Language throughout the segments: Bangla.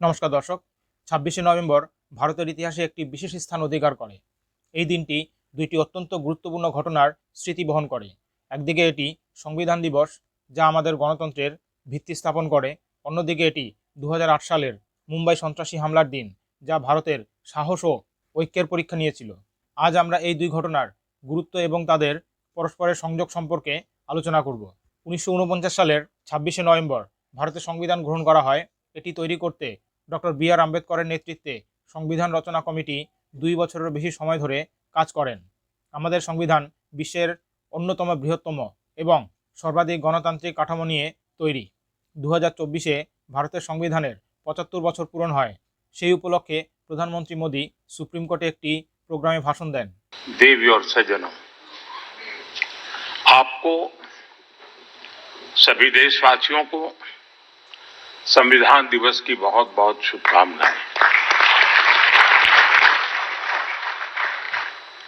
নমস্কার দর্শক। ছাব্বিশে নভেম্বর ভারতের ইতিহাসে একটি বিশেষ স্থান অধিকার করে। এই দিনটি দুইটি অত্যন্ত গুরুত্বপূর্ণ ঘটনার স্মৃতি বহন করে। একদিকে এটি সংবিধান দিবস, যা আমাদের গণতন্ত্রের ভিত্তি স্থাপন করে। অন্যদিকে এটি দু হাজার আট সালের মুম্বাই সন্ত্রাসী হামলার দিন, যা ভারতের সাহস ও ঐক্যের পরীক্ষা নিয়েছিল। আজ আমরা এই দুই ঘটনার গুরুত্ব এবং তাদের পরস্পরের সংযোগ সম্পর্কে আলোচনা করব। উনিশশো ঊনপঞ্চাশ সালের ছাব্বিশে নভেম্বর ভারতের সংবিধান গ্রহণ করা হয়। এটি তৈরি করতে ডক্টর বি আর আম্বেদকরের নেতৃত্বে সংবিধান রচনা কমিটি দুই বছরের বেশি সময় ধরে কাজ করেন আমাদের সংবিধান বিশ্বের অন্যতম বৃহত্তম এবং সর্বাধিক গণতান্ত্রিক কাঠামো নিয়ে তৈরি দু হাজার চব্বিশে ভারতের সংবিধানের পঁচাত্তর বছর পূরণ হয় সেই উপলক্ষে প্রধানমন্ত্রী মোদী সুপ্রিম কোর্টে একটি প্রোগ্রামে ভাষণ দেন देवी और सज्जनों आपको सभी देशवासियों को संविधान दिवस की बहुत बहुत शुभकामनाएं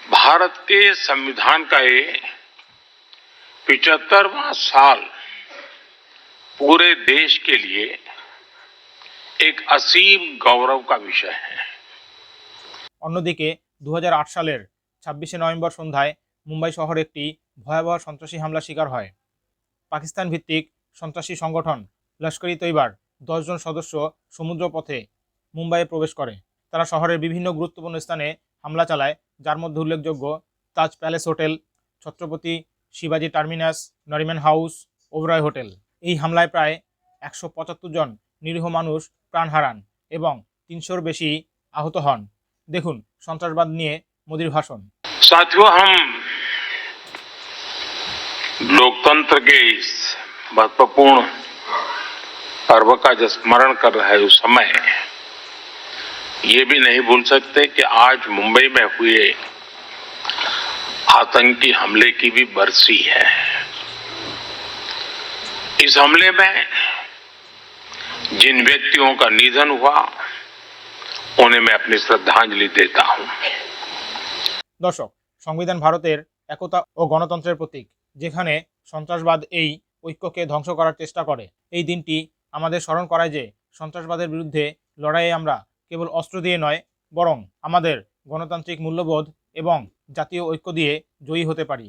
भारत के संविधान का ये पिचहत्तरवा साल पूरे देश के लिए एक असीम गौरव का विषय है অন্যদিকে দু সালের ছাব্বিশে নভেম্বর সন্ধ্যায় মুম্বাই শহরে একটি ভয়াবহ সন্ত্রাসী হামলা শিকার হয় পাকিস্তান ভিত্তিক সন্ত্রাসী সংগঠন লস্কর ই তৈবার দশজন সদস্য সমুদ্রপথে মুম্বাইয়ে প্রবেশ করে তারা শহরের বিভিন্ন গুরুত্বপূর্ণ স্থানে হামলা চালায় যার মধ্যে উল্লেখযোগ্য তাজ প্যালেস হোটেল ছত্রপতি শিবাজি terminus Nariman house Oberoi hotel এই হামলায় প্রায় একশো পঁচাত্তর জন নিরীহ মানুষ প্রাণ হারান এবং তিনশোর বেশি আহত হন দেখুন সন্ত্রাসবাদ নিয়ে মোদির ভাষণ साथियों हम लोकतंत्र के इस महत्वपूर्ण पर्व का जब स्मरण कर रहे उस समय ये भी नहीं भूल सकते कि आज मुंबई में हुए आतंकी हमले की भी बरसी है इस हमले में जिन व्यक्तियों का निधन हुआ उन्हें मैं अपनी श्रद्धांजलि देता हूं দর্শক সংবিধান ভারতের একতা ও গণতন্ত্রের প্রতীক যেখানে সন্ত্রাসবাদ এই ঐক্যকে ধ্বংস করার চেষ্টা করে এই দিনটি আমাদের স্মরণ করায় যে সন্ত্রাসবাদের বিরুদ্ধে লড়াইয়ে আমরা কেবল অস্ত্র দিয়ে নয়, বরং আমাদের গণতান্ত্রিক মূল্যবোধ এবং জাতীয় ঐক্য দিয়ে জয়ী হতে পারি।